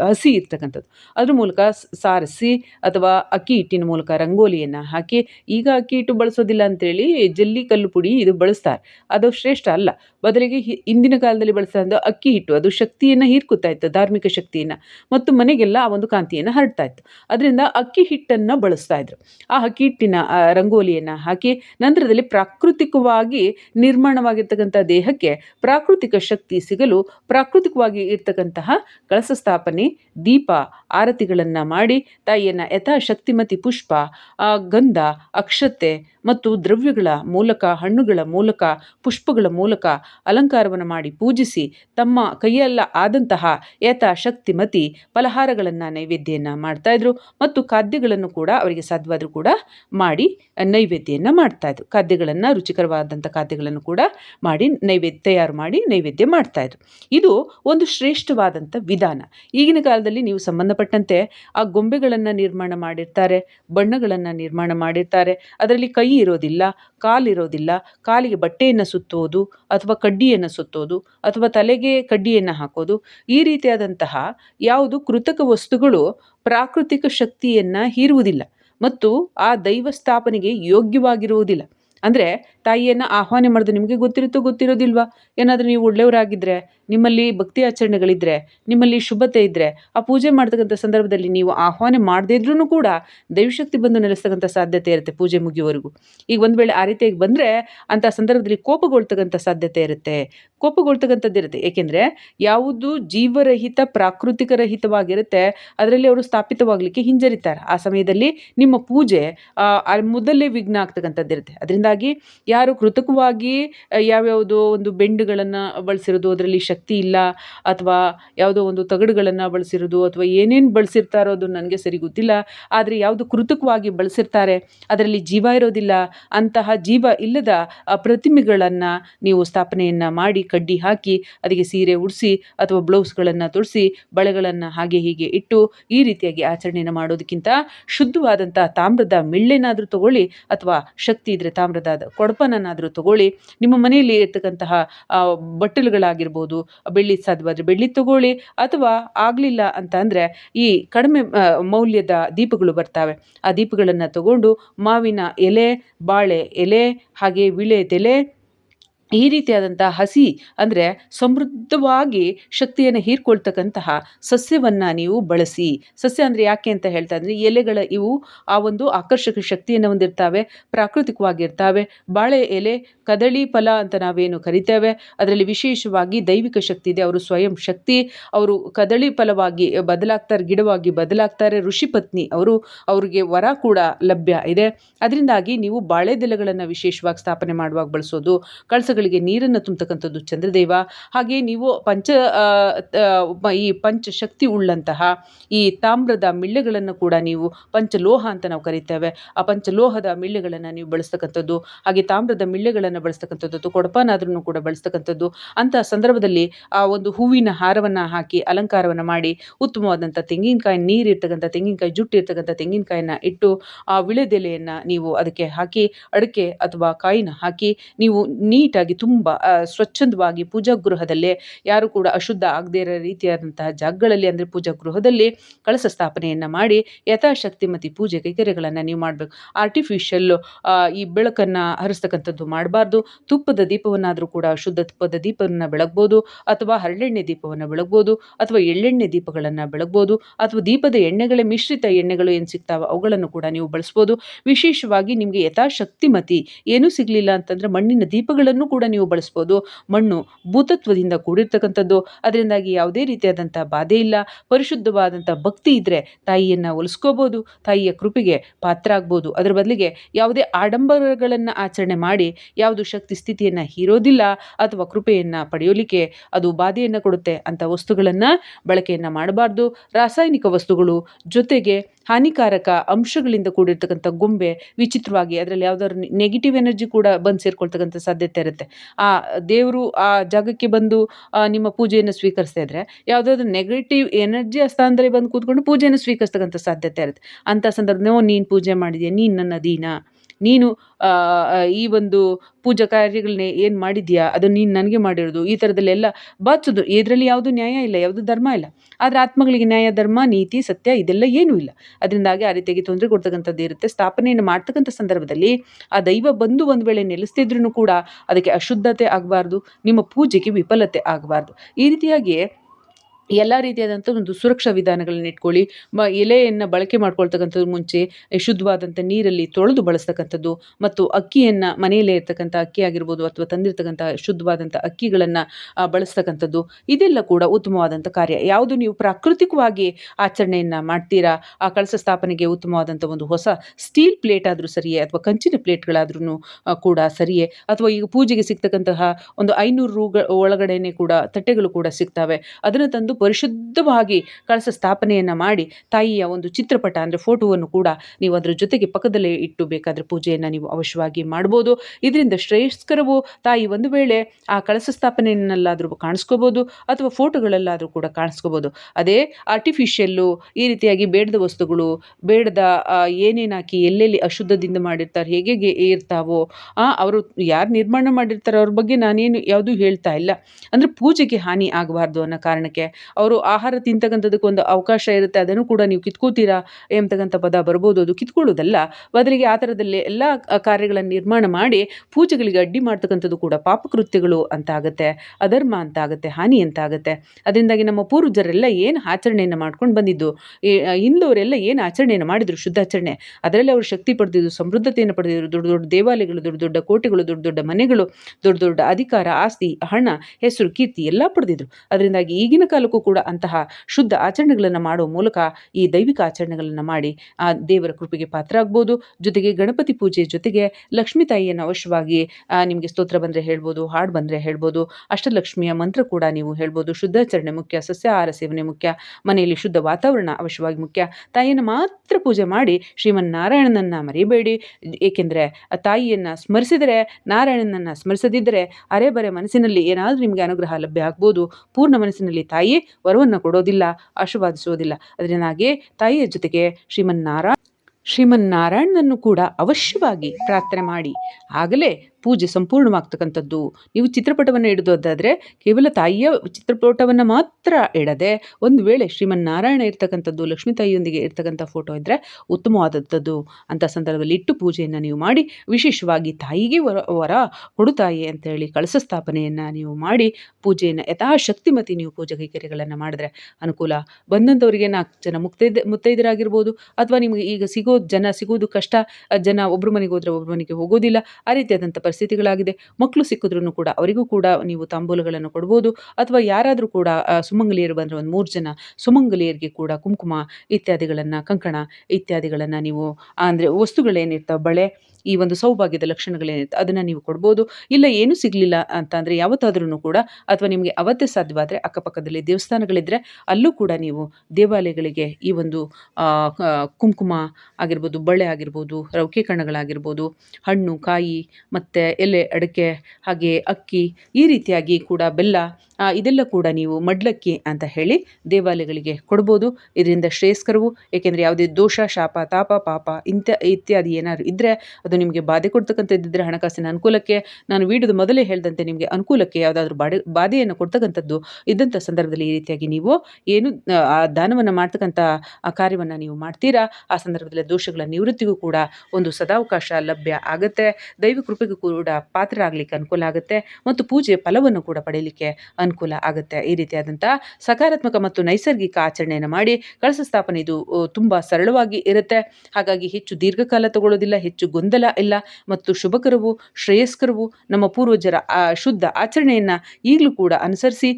Speaker 1: ಹಸಿ ಇರ್ತಕ್ಕಂಥದ್ದು. ಅದ್ರ ಮೂಲಕ ಸ್- ಸಾರಿಸಿ ಅಥವಾ ಅಕ್ಕಿ ಹಿಟ್ಟಿನ ಮೂಲಕ ರಂಗೋಲಿಯನ್ನು ಹಾಕಿ, ಈಗ ಅಕ್ಕಿ ಹಿಟ್ಟು ಬಳಸೋದಿಲ್ಲ ಅಂತೇಳಿ ಜಲ್ಲಿ ಕಲ್ಲು ಪುಡಿ ಇದು ಬಳಸ್ತಾರೆ. ಅದು ಶ್ರೇಷ್ಠ ಅಲ್ಲ. ಬದಲಿಗೆ ಹಿ- ಹಿಂದಿನ ಕಾಲದಲ್ಲಿ ಬಳಸಿದ ಅಕ್ಕಿ ಹಿಟ್ಟು ಅದು ಶಕ್ತಿಯನ್ನು ಹೀರ್ಕೊತಾ ಇತ್ತು, ಧಾರ್ಮಿಕ ಶಕ್ತಿಯನ್ನು. ಮತ್ತು ಮನೆಗೆಲ್ಲ ಆ ಒಂದು ಕಾಂತಿಯನ್ನು ಹರಡ್ತಾ ಇತ್ತು. ಅದರಿಂದ ಅಕ್ಕಿ ಹಿಟ್ಟನ್ನು ಬಳಸ್ತಾ ಇದ್ರು. ಆ ಅಕ್ಕಿ ಹಿಟ್ಟಿನ ರಂಗೋಲಿಯನ್ನು ಹಾಕಿ ನಂತರದಲ್ಲಿ ಪ್ರಾಕೃತಿಕವಾಗಿ ನಿರ್ಮಾಣವಾಗಿರ್ತಕ್ಕಂಥ ದೇಹಕ್ಕೆ ಪ್ರಾಕೃತಿಕ ಶಕ್ತಿ ಸಿಗಲು ಪ್ರಾಕೃತಿಕವಾಗಿ ಇರ್ತಕ್ಕಂತಹ ಕಳಸ ಸ್ಥಾಪನೆ, ದೀಪ, ಆರತಿಗಳನ್ನು ಮಾಡಿ ತಾಯಿಯನ್ನು ಯಥಾಶಕ್ತಿಮತಿ ಪುಷ್ಪ ಆ, ಗಂಧ ಅಕ್ಷತೆ ಮತ್ತು ದ್ರವ್ಯಗಳ ಮೂಲಕ ಹಣ್ಣುಗಳ ಮೂಲಕ ಪುಷ್ಪಗಳ ಮೂಲಕ ಅಲಂಕಾರವನ್ನು ಮಾಡಿ ಪೂಜಿಸಿ ತಮ್ಮ ಕೈಯಲ್ಲ ಆದಂತಹ ಯಥಾಶಕ್ತಿಮತಿ ಫಲಹಾರಗಳನ್ನು ನೈವೇದ್ಯನ ಮಾಡ್ತಾಯಿದ್ರು ಮತ್ತು ಖಾದ್ಯಗಳನ್ನು ಕೂಡ ಅವರಿಗೆ ಸಾಧ್ಯವಾದರೂ ಕೂಡ ಮಾಡಿ ನೈವೇದ್ಯನ ಮಾಡ್ತಾಯಿದ್ರು ಖಾದ್ಯಗಳನ್ನು ರುಚಿಕರವಾದಂಥ ಖಾದ್ಯಗಳನ್ನು ಕೂಡ ಮಾಡಿ ನೈವೇದ್ಯ ತಯಾರು ಮಾಡಿ ನೈವೇದ್ಯ ಮಾಡ್ತಾಯಿದ್ರು ಇದು ಒಂದು ಶ್ರೇಷ್ಠವಾದಂಥ ವಿಧಾನ. ಈಗಿನ ಕಾಲದಲ್ಲಿ ನೀವು ಸಂಬಂಧಪಟ್ಟಂತೆ ಆ ಗೊಂಬೆಗಳನ್ನು ನಿರ್ಮಾಣ ಮಾಡಿರ್ತಾರೆ, ಬಣ್ಣಗಳನ್ನು ನಿರ್ಮಾಣ ಮಾಡಿರ್ತಾರೆ. ಅದರಲ್ಲಿ ಕೈ ಇರೋದಿಲ್ಲ, ಕಾಲಿರೋದಿಲ್ಲ, ಕಾಲಿಗೆ ಬಟ್ಟೆಯನ್ನು ಸುತ್ತೋದು ಅಥವಾ ಕಡ್ಡಿಯನ್ನು ಸುತ್ತೋದು ಅಥವಾ ತಲೆಗೆ ಕಡ್ಡಿಯನ್ನು ಹಾಕೋದು, ಈ ರೀತಿಯಾದಂತಹ ಯಾವುದು ಕೃತಕ ವಸ್ತುಗಳು ಪ್ರಾಕೃತಿಕ ಶಕ್ತಿಯನ್ನು ಹೀರುವುದಿಲ್ಲ. ಮತ್ತು ಆ ದೈವ ಸ್ಥಾಪನೆಗೆ ಯೋಗ್ಯವಾಗಿರುವುದಿಲ್ಲ. ಅಂದರೆ ತಾಯಿಯನ್ನು ಆಹ್ವಾನ ಮಾಡಿದ್ರೆ ನಿಮಗೆ ಗೊತ್ತಿರುತ್ತೋ ಗೊತ್ತಿರೋದಿಲ್ವಾ? ಏನಾದರೂ ನೀವು ಒಳ್ಳೆಯವರಾಗಿದ್ದರೆ ನಿಮ್ಮಲ್ಲಿ ಭಕ್ತಿ ಆಚರಣೆಗಳಿದ್ದರೆ ನಿಮ್ಮಲ್ಲಿ ಶುಭತೆ ಇದ್ದರೆ ಆ ಪೂಜೆ ಮಾಡ್ತಕ್ಕಂಥ ಸಂದರ್ಭದಲ್ಲಿ ನೀವು ಆಹ್ವಾನ ಮಾಡದೇ ಇದ್ರೂ ಕೂಡ ದೈವಶಕ್ತಿ ಬಂದು ನೆಲೆಸ್ತಕ್ಕಂಥ ಸಾಧ್ಯತೆ ಇರುತ್ತೆ ಪೂಜೆ ಮುಗಿಯುವವರೆಗೂ. ಈಗ ಒಂದು ವೇಳೆ ಆ ರೀತಿಯಾಗಿ ಬಂದರೆ ಅಂಥ ಸಂದರ್ಭದಲ್ಲಿ ಕೋಪಗೊಳ್ತಕ್ಕಂಥ ಸಾಧ್ಯತೆ ಇರುತ್ತೆ. ಕೋಪಗೊಳ್ತಕ್ಕಂಥದ್ದು ಇರುತ್ತೆ. ಏಕೆಂದರೆ ಯಾವುದು ಜೀವರಹಿತ ಪ್ರಾಕೃತಿಕ ರಹಿತವಾಗಿರುತ್ತೆ ಅದರಲ್ಲಿ ಅವರು ಸ್ಥಾಪಿತವಾಗಲಿಕ್ಕೆ ಹಿಂಜರಿತಾರೆ. ಆ ಸಮಯದಲ್ಲಿ ನಿಮ್ಮ ಪೂಜೆ ಮೊದಲೇ ವಿಘ್ನ ಆಗ್ತಕ್ಕಂಥದ್ದು ಇರುತ್ತೆ. ಅದರಿಂದಾಗಿ ಯಾರು ಕೃತಕವಾಗಿ ಯಾವ್ಯಾವುದೋ ಒಂದು ಬೆಂಡುಗಳನ್ನು ಬಳಸಿರೋದು, ಅದರಲ್ಲಿ ಶಕ್ತಿ ಇಲ್ಲ, ಅಥವಾ ಯಾವುದೋ ಒಂದು ತಗಡುಗಳನ್ನು ಬಳಸಿರೋದು, ಅಥವಾ ಏನೇನು ಬಳಸಿರ್ತಾರೋ ಅದು ನನಗೆ ಸರಿ ಗೊತ್ತಿಲ್ಲ, ಆದರೆ ಯಾವುದು ಕೃತಕವಾಗಿ ಬಳಸಿರ್ತಾರೆ, ಅದರಲ್ಲಿ ಜೀವ ಇರೋದಿಲ್ಲ, ಅಂತಹ ಜೀವ ಇಲ್ಲದ ಪ್ರತಿಮೆಗಳನ್ನು ನೀವು ಸ್ಥಾಪನೆಯನ್ನು ಮಾಡಿ ಕಡ್ಡಿ ಹಾಕಿ, ಅದಕ್ಕೆ ಸೀರೆ ಉಡಿಸಿ ಅಥವಾ ಬ್ಲೌಸ್ಗಳನ್ನು ತೊಡಿಸಿ, ಬಳೆಗಳನ್ನು ಹಾಗೆ ಹೀಗೆ ಇಟ್ಟು ಈ ರೀತಿಯಾಗಿ ಆಚರಣೆಯನ್ನು ಮಾಡೋದಕ್ಕಿಂತ ಶುದ್ಧವಾದಂಥ ತಾಮ್ರದ ಮಿಳ್ಳೆನಾದರೂ ತಗೊಳ್ಳಿ ಅಥವಾ ಶಕ್ತಿ ಇದ್ದರೆ ತಾಮ್ರದ ಕೊಡಪನನ್ನಾದರೂ ತಗೊಳ್ಳಿ. ನಿಮ್ಮ ಮನೆಯಲ್ಲಿ ಇರ್ತಕ್ಕಂತಹ ಬಟ್ಟಲುಗಳಾಗಿರ್ಬೋದು, ಬೆಳ್ಳಿ ಸಾಧ್ಯವಾದರೆ ಬೆಳ್ಳಿ ತಗೊಳ್ಳಿ ಅಥವಾ ಆಗಲಿಲ್ಲ ಅಂತ ಅಂದರೆ ಈ ಕಡಿಮೆ ಮೌಲ್ಯದ ದೀಪಗಳು ಬರ್ತಾವೆ. ಆ ದೀಪಗಳನ್ನು ತಗೊಂಡು ಮಾವಿನ ಎಲೆ, ಬಾಳೆ ಎಲೆ, ಹಾಗೆ ವಿಳೆದೆಲೆ ಈ ರೀತಿಯಾದಂಥ ಹಸಿ ಅಂದರೆ ಸಮೃದ್ಧವಾಗಿ ಶಕ್ತಿಯನ್ನು ಹೀರ್ಕೊಳ್ತಕ್ಕಂತಹ ಸಸ್ಯವನ್ನು ನೀವು ಬಳಸಿ. ಸಸ್ಯ ಅಂದರೆ ಯಾಕೆ ಅಂತ ಹೇಳ್ತಾ ಅಂದರೆ ಎಲೆಗಳ ಇವು ಆ ಒಂದು ಆಕರ್ಷಕ ಶಕ್ತಿಯನ್ನು ಹೊಂದಿರ್ತಾವೆ, ಪ್ರಾಕೃತಿಕವಾಗಿರ್ತಾವೆ. ಬಾಳೆ ಎಲೆ, ಕದಳಿ ಫಲ ಅಂತ ನಾವೇನು ಕರಿತೇವೆ. ಅದರಲ್ಲಿ ವಿಶೇಷವಾಗಿ ದೈವಿಕ ಶಕ್ತಿ ಇದೆ, ಅವರು ಸ್ವಯಂ ಶಕ್ತಿ. ಅವರು ಕದಳಿ ಫಲವಾಗಿ ಬದಲಾಗ್ತಾರೆ, ಗಿಡವಾಗಿ ಬದಲಾಗ್ತಾರೆ. ಋಷಿ ಪತ್ನಿ ಅವರು, ಅವರಿಗೆ ವರ ಕೂಡ ಲಭ್ಯ ಇದೆ. ಅದರಿಂದಾಗಿ ನೀವು ಬಾಳೆದೆಲೆಗಳನ್ನು ವಿಶೇಷವಾಗಿ ಸ್ಥಾಪನೆ ಮಾಡುವಾಗ ಬಳಸೋದು. ಕಳಸಗಳಿಗೆ ನೀರನ್ನು ತುಂಬತಕ್ಕಂಥದ್ದು ಚಂದ್ರದೇವ. ಹಾಗೆ ನೀವು ಪಂಚ ಈ ಪಂಚಶಕ್ತಿ ಉಳ್ಳಂತಹ ಈ ತಾಮ್ರದ ಮಿಳ್ಳೆಗಳನ್ನು ಕೂಡ ನೀವು ಪಂಚಲೋಹ ಅಂತ ನಾವು ಕರಿತೇವೆ. ಆ ಪಂಚಲೋಹದ ಮಿಳ್ಳೆಗಳನ್ನು ನೀವು ಬಳಸ್ತಕ್ಕಂಥದ್ದು, ಹಾಗೆ ತಾಮ್ರದ ಮಿಳ್ಳೆಗಳನ್ನು ಬಳಸ್ತಕ್ಕಂಥದ್ದು ಕೊಡಪನಾದ್ರೂ ಕೂಡ ಬಳಸ್ತಕ್ಕಂಥದ್ದು ಅಂತಹ ಸಂದರ್ಭದಲ್ಲಿ ಆ ಒಂದು ಹೂವಿನ ಹಾರವನ್ನು ಹಾಕಿ ಅಲಂಕಾರವನ್ನು ಮಾಡಿ, ಉತ್ತಮವಾದಂಥ ತೆಂಗಿನಕಾಯಿ ನೀರಿರ್ತಕ್ಕಂಥ, ತೆಂಗಿನಕಾಯಿ ಜುಟ್ಟು ಇರ್ತಕ್ಕಂಥ ತೆಂಗಿನಕಾಯಿನ ಇಟ್ಟು, ಆ ವಿಳೆದೆಲೆಯನ್ನು ನೀವು ಅದಕ್ಕೆ ಹಾಕಿ, ಅಡಿಕೆ ಅಥವಾ ಕಾಯಿನ ಹಾಕಿ, ನೀವು ನೀಟಾಗಿ ತುಂಬ ಸ್ವಚ್ಛಂದವಾಗಿ ಪೂಜಾ ಗೃಹದಲ್ಲೇ ಯಾರು ಕೂಡ ಅಶುದ್ಧ ಆಗದೇ ಇರೋ ರೀತಿಯಾದಂತಹ ಜಾಗಗಳಲ್ಲಿ ಅಂದರೆ ಪೂಜಾ ಗೃಹದಲ್ಲಿ ಕಳಸ ಸ್ಥಾಪನೆಯನ್ನು ಮಾಡಿ ಯಥಾಶಕ್ತಿ ಮತ್ತು ಪೂಜೆ ಕೈಕರ್ಯಗಳನ್ನು ನೀವು ಮಾಡಬೇಕು. ಆರ್ಟಿಫಿಷಿಯಲ್ ಈ ಬೆಳಕನ್ನು ಹರಿಸ್ತಕ್ಕಂಥದ್ದು ಮಾಡಬಾರ್ದು. ತುಪ್ಪದ ದೀಪವನ್ನಾದರೂ ಕೂಡ ಶುದ್ಧ ತುಪ್ಪದ ದೀಪವನ್ನು ಬೆಳಗ್ಬೋದು ಅಥವಾ ಹರಳೆಣ್ಣೆ ದೀಪವನ್ನು ಬೆಳಗ್ಬೋದು ಅಥವಾ ಎಳ್ಳೆಣ್ಣೆ ದೀಪಗಳನ್ನು ಬೆಳಗ್ಬೋದು ಅಥವಾ ದೀಪದ ಎಣ್ಣೆಗಳ ಮಿಶ್ರಿತ ಎಣ್ಣೆಗಳು ಏನು ಸಿಗ್ತಾವೆ ಅವುಗಳನ್ನು ಕೂಡ ನೀವು ಬಳಸ್ಬೋದು. ವಿಶೇಷವಾಗಿ ನಿಮಗೆ ಯಥಾಶಕ್ತಿ ಮತಿ ಏನೂ ಸಿಗಲಿಲ್ಲ ಅಂತಂದರೆ ಮಣ್ಣಿನ ದೀಪಗಳನ್ನು ನೀವು ಬಳಸ್ಬೋದು. ಮಣ್ಣು ಭೂತತ್ವದಿಂದ ಕೂಡಿರ್ತಕ್ಕಂಥದ್ದು. ಅದರಿಂದಾಗಿ ಯಾವುದೇ ರೀತಿಯಾದಂಥ ಬಾಧೆ ಇಲ್ಲ. ಪರಿಶುದ್ಧವಾದಂಥ ಭಕ್ತಿ ಇದ್ದರೆ ತಾಯಿಯನ್ನು ಒಲಿಸ್ಕೋಬೋದು. ತಾಯಿಯ ಕೃಪೆಗೆ ಪಾತ್ರ ಆಗ್ಬೋದು. ಅದರ ಬದಲಿಗೆ ಯಾವುದೇ ಆಡಂಬರಗಳನ್ನು ಆಚರಣೆ ಮಾಡಿ ಯಾವುದು ಶಕ್ತಿ ಸ್ಥಿತಿಯನ್ನು ಹೀರೋದಿಲ್ಲ ಅಥವಾ ಕೃಪೆಯನ್ನು ಪಡೆಯೋಲಿಕ್ಕೆ ಅದು ಬಾಧೆಯನ್ನು ಕೊಡುತ್ತೆ ಅಂಥ ವಸ್ತುಗಳನ್ನು ಬಳಕೆಯನ್ನು ಮಾಡಬಾರ್ದು. ರಾಸಾಯನಿಕ ವಸ್ತುಗಳು ಜೊತೆಗೆ ಹಾನಿಕಾರಕ ಅಂಶಗಳಿಂದ ಕೂಡಿರ್ತಕ್ಕಂಥ ಗೊಂಬೆ ವಿಚಿತ್ರವಾಗಿ ಅದರಲ್ಲಿ ಯಾವ್ದಾದ್ರು ನೆಗೆಟಿವ್ ಎನರ್ಜಿ ಕೂಡ ಬಂದು ಸೇರ್ಕೊಳ್ತಕ್ಕಂಥ ಸಾಧ್ಯತೆ ಇರುತ್ತೆ. ಆ ದೇವರು ಆ ಜಾಗಕ್ಕೆ ಬಂದು ನಿಮ್ಮ ಪೂಜೆಯನ್ನು ಸ್ವೀಕರಿಸ್ತಾ ಇದ್ರೆ ಯಾವುದಾದ್ರು ನೆಗೆಟಿವ್ ಎನರ್ಜಿ ಆ ಸ್ಥಾನದಲ್ಲಿ ಬಂದು ಕೂತ್ಕೊಂಡು ಪೂಜೆಯನ್ನು ಸ್ವೀಕರಿಸ್ತಕ್ಕಂಥ ಸಾಧ್ಯತೆ ಇರುತ್ತೆ. ಅಂಥ ಸಂದರ್ಭ ನೀನು ಪೂಜೆ ಮಾಡಿದೆಯಾ? ನೀನು ನನ್ನ ದೀನ? ನೀನು ಈ ಒಂದು ಪೂಜಾ ಕಾರ್ಯಗಳನ್ನ ಏನು ಮಾಡಿದ್ಯಾ? ಅದು ನೀನು ನನಗೆ ಮಾಡಿರೋದು. ಈ ಥರದಲ್ಲೆಲ್ಲ ಬಾಚೋದು ಇದರಲ್ಲಿ ಯಾವುದು ನ್ಯಾಯ ಇಲ್ಲ, ಯಾವುದು ಧರ್ಮ ಇಲ್ಲ. ಆದರೆ ಆತ್ಮಗಳಿಗೆ ನ್ಯಾಯ, ಧರ್ಮ, ನೀತಿ, ಸತ್ಯ ಇದೆಲ್ಲ ಏನೂ ಇಲ್ಲ. ಅದರಿಂದಾಗಿ ಆ ರೀತಿಯಾಗಿ ತೊಂದರೆ ಕೊಡ್ತಕ್ಕಂಥದ್ದು ಇರುತ್ತೆ. ಸ್ಥಾಪನೆಯನ್ನು ಮಾಡ್ತಕ್ಕಂಥ ಸಂದರ್ಭದಲ್ಲಿ ಆ ದೈವ ಬಂದು ಒಂದು ವೇಳೆ ನೆಲೆಸ್ತಿದ್ರು ಕೂಡ ಅದಕ್ಕೆ ಅಶುದ್ಧತೆ ಆಗಬಾರ್ದು, ನಿಮ್ಮ ಪೂಜೆಗೆ ವಿಫಲತೆ ಆಗಬಾರ್ದು. ಈ ರೀತಿಯಾಗಿ ಎಲ್ಲ ರೀತಿಯಾದಂಥ ಒಂದು ಸುರಕ್ಷಾ ವಿಧಾನಗಳನ್ನ ಇಟ್ಕೊಳ್ಳಿ. ಮ, ಎಲೆಯನ್ನು ಬಳಕೆ ಮಾಡ್ಕೊಳ್ತಕ್ಕಂಥದ್ದು ಮುಂಚೆ ಶುದ್ಧವಾದಂಥ ನೀರಲ್ಲಿ ತೊಳೆದು ಬಳಸ್ತಕ್ಕಂಥದ್ದು ಮತ್ತು ಅಕ್ಕಿಯನ್ನು ಮನೆಯಲ್ಲೇ ಇರ್ತಕ್ಕಂಥ ಅಕ್ಕಿ ಆಗಿರ್ಬೋದು ಅಥವಾ ತಂದಿರ್ತಕ್ಕಂಥ ಶುದ್ಧವಾದಂಥ ಅಕ್ಕಿಗಳನ್ನು ಬಳಸ್ತಕ್ಕಂಥದ್ದು, ಇದೆಲ್ಲ ಕೂಡ ಉತ್ತಮವಾದಂಥ ಕಾರ್ಯ. ಯಾವುದು ನೀವು ಪ್ರಾಕೃತಿಕವಾಗಿ ಆಚರಣೆಯನ್ನು ಮಾಡ್ತೀರಾ, ಆ ಕಳಸ ಸ್ಥಾಪನೆಗೆ ಉತ್ತಮವಾದಂಥ ಒಂದು ಹೊಸ ಸ್ಟೀಲ್ ಪ್ಲೇಟ್ ಆದರೂ ಸರಿಯೇ ಅಥವಾ ಕಂಚಿನ ಪ್ಲೇಟ್ಗಳಾದ್ರೂ ಕೂಡ ಸರಿಯೇ. ಅಥವಾ ಈಗ ಪೂಜೆಗೆ ಸಿಗ್ತಕ್ಕಂತಹ ಒಂದು ಐನೂರು ರೂಗ ಒಳಗಡೆನೆ ಕೂಡ ತಟ್ಟೆಗಳು ಕೂಡ ಸಿಗ್ತವೆ. ಅದನ್ನು ತಂದು ಪರಿಶುದ್ಧವಾಗಿ ಕಳಸ ಸ್ಥಾಪನೆಯನ್ನು ಮಾಡಿ ತಾಯಿಯ ಒಂದು ಚಿತ್ರಪಟ ಅಂದರೆ ಫೋಟೋವನ್ನು ಕೂಡ ನೀವು ಅದರ ಜೊತೆಗೆ ಪಕ್ಕದಲ್ಲೇ ಇಟ್ಟು ಬೇಕಾದರೆ ಪೂಜೆಯನ್ನು ನೀವು ಅವಶ್ಯವಾಗಿ ಮಾಡ್ಬೋದು. ಇದರಿಂದ ಶ್ರೇಯಸ್ಕರವು ತಾಯಿ ಒಂದು ವೇಳೆ ಆ ಕಳಸ ಸ್ಥಾಪನೆಯನ್ನೆಲ್ಲಾದರೂ ಕಾಣಿಸ್ಕೋಬೋದು ಅಥವಾ ಫೋಟೋಗಳಲ್ಲಾದರೂ ಕೂಡ ಕಾಣಿಸ್ಕೋಬೋದು. ಅದೇ ಆರ್ಟಿಫಿಷಿಯಲ್ಲು ಈ ರೀತಿಯಾಗಿ ಬೇಡದ ವಸ್ತುಗಳು, ಬೇಡದ ಏನೇನು ಹಾಕಿ ಎಲ್ಲೆಲ್ಲಿ ಅಶುದ್ಧದಿಂದ ಮಾಡಿರ್ತಾರೆ ಹೇಗೆ ಇರ್ತಾವೋ ಅವರು ಯಾರು ನಿರ್ಮಾಣ ಮಾಡಿರ್ತಾರೋ ಅವ್ರ ಬಗ್ಗೆ ನಾನೇನು ಯಾವುದೂ ಹೇಳ್ತಾ ಇಲ್ಲ. ಅಂದರೆ ಪೂಜೆಗೆ ಹಾನಿ ಆಗಬಾರ್ದು ಅನ್ನೋ ಕಾರಣಕ್ಕೆ ಅವರು ಆಹಾರ ತಿಂತಕ್ಕಂಥದ್ದಕ್ಕೆ ಒಂದು ಅವಕಾಶ ಇರುತ್ತೆ, ಅದನ್ನು ಕೂಡ ನೀವು ಕಿತ್ಕೋತೀರಾ ಎಂಬತಕ್ಕಂಥ ಪದ ಬರ್ಬೋದು. ಅದು ಕಿತ್ಕೊಳ್ಳೋದಲ್ಲ ಬದಲಿಗೆ ಆ ಥರದಲ್ಲಿ ಎಲ್ಲ ಕಾರ್ಯಗಳನ್ನು ನಿರ್ಮಾಣ ಮಾಡಿ ಪೂಜೆಗಳಿಗೆ ಅಡ್ಡಿ ಮಾಡ್ತಕ್ಕಂಥದ್ದು ಕೂಡ ಪಾಪಕೃತ್ಯಗಳು ಅಂತ ಆಗುತ್ತೆ, ಅಧರ್ಮ ಅಂತ ಆಗುತ್ತೆ, ಹಾನಿ ಅಂತ ಆಗುತ್ತೆ. ಅದರಿಂದಾಗಿ ನಮ್ಮ ಪೂರ್ವಜರೆಲ್ಲ ಏನು ಆಚರಣೆಯನ್ನು ಮಾಡ್ಕೊಂಡು ಬಂದಿದ್ದು ಹಿಂದವರೆಲ್ಲ ಏನು ಆಚರಣೆಯನ್ನು ಮಾಡಿದರು, ಶುದ್ಧಾಚರಣೆ, ಅದರಲ್ಲಿ ಅವರು ಶಕ್ತಿ ಪಡೆದಿದ್ದು, ಸಮೃದ್ಧತೆಯನ್ನು ಪಡೆದಿದ್ರು, ದೊಡ್ಡ ದೊಡ್ಡ ದೇವಾಲಯಗಳು, ದೊಡ್ಡ ದೊಡ್ಡ ಕೋಟೆಗಳು, ದೊಡ್ಡ ದೊಡ್ಡ ಮನೆಗಳು, ದೊಡ್ಡ ದೊಡ್ಡ ಅಧಿಕಾರ, ಆಸ್ತಿ, ಹಣ, ಹೆಸರು, ಕೀರ್ತಿ ಎಲ್ಲ ಪಡೆದಿದ್ರು. ಅದರಿಂದಾಗಿ ಈಗಿನ ಕಾಲಕ್ಕೂ ಕುಟುಂಬಕ್ಕೂ ಕೂಡ ಅಂತಹ ಶುದ್ಧ ಆಚರಣೆಗಳನ್ನು ಮಾಡುವ ಮೂಲಕ ಈ ದೈವಿಕ ಆಚರಣೆಗಳನ್ನು ಮಾಡಿ ಆ ದೇವರ ಕೃಪೆಗೆ ಪಾತ್ರ ಆಗ್ಬೋದು ಜೊತೆಗೆ ಗಣಪತಿ ಪೂಜೆ ಜೊತೆಗೆ ಲಕ್ಷ್ಮೀ ತಾಯಿಯನ್ನು ಅವಶ್ಯವಾಗಿ ನಿಮಗೆ ಸ್ತೋತ್ರ ಬಂದರೆ ಹೇಳ್ಬೋದು, ಹಾಡು ಬಂದರೆ ಹೇಳ್ಬೋದು, ಅಷ್ಟಲಕ್ಷ್ಮಿಯ ಮಂತ್ರ ಕೂಡ ನೀವು ಹೇಳ್ಬೋದು. ಶುದ್ಧಾಚರಣೆ ಮುಖ್ಯ ಸಸ್ಯಾಹಾರ ಸೇವನೆ ಮುಖ್ಯ, ಮನೆಯಲ್ಲಿ ಶುದ್ಧ ವಾತಾವರಣ ಅವಶ್ಯವಾಗಿ ಮುಖ್ಯ. ತಾಯಿಯನ್ನು ಮಾತ್ರ ಪೂಜೆ ಮಾಡಿ ಶ್ರೀಮನ್ನಾರಾಯಣನನ್ನು ಮರೆಯಬೇಡಿ ಏಕೆಂದರೆ ತಾಯಿಯನ್ನು ಸ್ಮರಿಸಿದರೆ, ನಾರಾಯಣನನ್ನು ಸ್ಮರಿಸದಿದ್ದರೆ ಅರೆ ಬರೆ ಮನಸ್ಸಿನಲ್ಲಿ ಏನಾದರೂ ನಿಮಗೆ ಅನುಗ್ರಹ ಲಭ್ಯ ಆಗ್ಬೋದು. ಪೂರ್ಣ ಮನಸ್ಸಿನಲ್ಲಿ ತಾಯಿ ವರವನ್ನು ಕೊಡೋದಿಲ್ಲ ಆಶೀರ್ವಾದಿಸೋದಿಲ್ಲ. ಅದರಿಂದಾಗಿ ತಾಯಿಯ ಜೊತೆಗೆ ಶ್ರೀಮನ್ನಾರಾಯಣ ಶ್ರೀಮನ್ನಾರಾಯಣನನ್ನು ಕೂಡ ಅವಶ್ಯವಾಗಿ ಪ್ರಾರ್ಥನೆ ಮಾಡಿ. ಆಗಲೇ ಪೂಜೆ ಸಂಪೂರ್ಣವಾಗ್ತಕ್ಕಂಥದ್ದು. ನೀವು ಚಿತ್ರಪಟವನ್ನು ಇಡೋದಾದರೆ ಕೇವಲ ತಾಯಿಯ ಚಿತ್ರಪಟವನ್ನು ಮಾತ್ರ ಇಡದೆ ಒಂದು ವೇಳೆ ಶ್ರೀಮನ್ನಾರಾಯಣ ಇರ್ತಕ್ಕಂಥದ್ದು, ಲಕ್ಷ್ಮೀ ತಾಯಿಯೊಂದಿಗೆ ಇರ್ತಕ್ಕಂಥ ಫೋಟೋ ಇದ್ದರೆ ಉತ್ತಮವಾದದ್ದು ಅಂಥ ಸಂದರ್ಭದಲ್ಲಿ ಇಟ್ಟು ಪೂಜೆಯನ್ನು ನೀವು ಮಾಡಿ, ವಿಶೇಷವಾಗಿ ತಾಯಿಗೆ ವರ ವರ ಕೊಡು ತಾಯಿ ಅಂತೇಳಿ ಕಳಸ ಸ್ಥಾಪನೆಯನ್ನು ನೀವು ಮಾಡಿ, ಪೂಜೆಯನ್ನು ಯಥಾಶಕ್ತಿಮತಿ ನೀವು ಪೂಜೆ ಕೈಕರ್ಯಗಳನ್ನು ಮಾಡಿದ್ರೆ ಅನುಕೂಲ. ಬಂದಂಥವರಿಗೆ ನಾಲ್ಕು ಜನ ಮುಕ್ತೈದ, ಮುತ್ತೈದರಾಗಿರ್ಬೋದು. ಅಥವಾ ನಿಮಗೆ ಈಗ ಸಿಗೋ ಜನ ಸಿಗೋದು ಕಷ್ಟ ಜನ ಒಬ್ಬರು ಮನೆಗೆ ಹೋದರೆ ಒಬ್ಬರು ಮನೆಗೆ ಹೋಗೋದಿಲ್ಲ. ಆ ರೀತಿಯಾದಂಥ ಪರಿಸ್ಥಿತಿಗಳಾಗಿದೆ. ಮಕ್ಕಳು ಸಿಕ್ಕಿದ್ರೂ ಕೂಡ ಅವರಿಗೂ ಕೂಡ ನೀವು ತಾಂಬೂಲಗಳನ್ನು ಕೊಡ್ಬೋದು. ಅಥವಾ ಯಾರಾದರೂ ಕೂಡ ಸುಮಂಗಲಿಯರು ಬಂದರೆ ಒಂದು ಮೂರು ಜನ ಸುಮಂಗಲಿಯರಿಗೆ ಕೂಡ ಕುಂಕುಮ ಇತ್ಯಾದಿಗಳನ್ನು, ಕಂಕಣ ಇತ್ಯಾದಿಗಳನ್ನು ನೀವು ಅಂದರೆ ವಸ್ತುಗಳೇನಿರ್ತಾವೆ, ಬಳೆ ಈ ಒಂದು ಸೌಭಾಗ್ಯದ ಲಕ್ಷಣಗಳೇನಿತ್ತು ಅದನ್ನು ನೀವು ಕೊಡ್ಬೋದು. ಇಲ್ಲ ಏನು ಸಿಗಲಿಲ್ಲ ಅಂತ ಅಂದರೆ ಯಾವತ್ತಾದ್ರೂ ಕೂಡ, ಅಥವಾ ನಿಮಗೆ ಅವತ್ತೇ ಸಾಧ್ಯವಾದರೆ ಅಕ್ಕಪಕ್ಕದಲ್ಲಿ ದೇವಸ್ಥಾನಗಳಿದ್ದರೆ ಅಲ್ಲೂ ಕೂಡ ನೀವು ದೇವಾಲಯಗಳಿಗೆ ಈ ಒಂದು ಕುಂಕುಮ ಆಗಿರ್ಬೋದು, ಬಳೆ ಆಗಿರ್ಬೋದು, ರೌಕೆ ಕಣಗಳಾಗಿರ್ಬೋದು, ಹಣ್ಣು, ಕಾಯಿ, ಮತ್ತು ಎಲೆ, ಅಡಿಕೆ, ಹಾಗೆ ಅಕ್ಕಿ ಈ ರೀತಿಯಾಗಿ ಕೂಡ ಬೆಲ್ಲ ಇದೆಲ್ಲ ಕೂಡ ನೀವು ಮಡ್ಲಕ್ಕಿ ಅಂತ ಹೇಳಿ ದೇವಾಲಯಗಳಿಗೆ ಕೊಡ್ಬೋದು. ಇದರಿಂದ ಶ್ರೇಯಸ್ಕರವು, ಏಕೆಂದರೆ ಯಾವುದೇ ದೋಷ, ಶಾಪ, ತಾಪ, ಪಾಪ ಇಂಥ ಇತ್ಯಾದಿ ಏನಾದ್ರು ಇದ್ದರೆ ಅದು ನಿಮಗೆ ಬಾಧೆ ಕೊಡ್ತಕ್ಕಂಥದ್ದಿದ್ದರೆ ಹಣಕಾಸಿನ ಅನುಕೂಲಕ್ಕೆ, ನಾನು ವೀಡಿಯೋದ ಮೊದಲೇ ಹೇಳಿದಂತೆ ನಿಮಗೆ ಅನುಕೂಲಕ್ಕೆ ಯಾವುದಾದ್ರೂ ಬಾಡೆ, ಬಾಧೆಯನ್ನು ಕೊಡ್ತಕ್ಕಂಥದ್ದು ಇದ್ದಂಥ ಸಂದರ್ಭದಲ್ಲಿ ಈ ರೀತಿಯಾಗಿ ನೀವು ಏನು, ಆ ದಾನವನ್ನು ಮಾಡ್ತಕ್ಕಂಥ, ಆ ಕಾರ್ಯವನ್ನು ನೀವು ಮಾಡ್ತೀರಾ? ಆ ಸಂದರ್ಭದಲ್ಲಿ ದೋಷಗಳ ನಿವೃತ್ತಿಗೂ ಕೂಡ ಒಂದು ಸದಾವಕಾಶ ಲಭ್ಯ ಆಗುತ್ತೆ. ದೈವ ಕೃಪೆಗೂ ಕೂಡ ಪಾತ್ರರಾಗಲಿಕ್ಕೆ ಅನುಕೂಲ ಆಗುತ್ತೆ. ಮತ್ತು ಪೂಜೆ ಫಲವನ್ನು ಕೂಡ ಪಡೆಯಲಿಕ್ಕೆ ಅನುಕೂಲ ಆಗುತ್ತೆ. ಈ ರೀತಿಯಾದಂಥ ಸಕಾರಾತ್ಮಕ ಮತ್ತು ನೈಸರ್ಗಿಕ ಆಚರಣೆಯನ್ನು ಮಾಡಿ ಕಳಸ ಸ್ಥಾಪನೆ ಇದು ತುಂಬ ಸರಳವಾಗಿ ಇರುತ್ತೆ. ಹಾಗಾಗಿ ಹೆಚ್ಚು ದೀರ್ಘಕಾಲ ತಗೊಳ್ಳೋದಿಲ್ಲ, ಹೆಚ್ಚು ಗೊಂದಲ ಇಲ್ಲ ಮತ್ತು ಶುಭಕರವು, ಶ್ರೇಯಸ್ಕರವು ನಮ್ಮ ಪೂರ್ವಜರ ಶುದ್ಧ ಆಚರಣೆಯನ್ನು ಈಗಲೂ ಕೂಡ ಅನುಸರಿಸಿ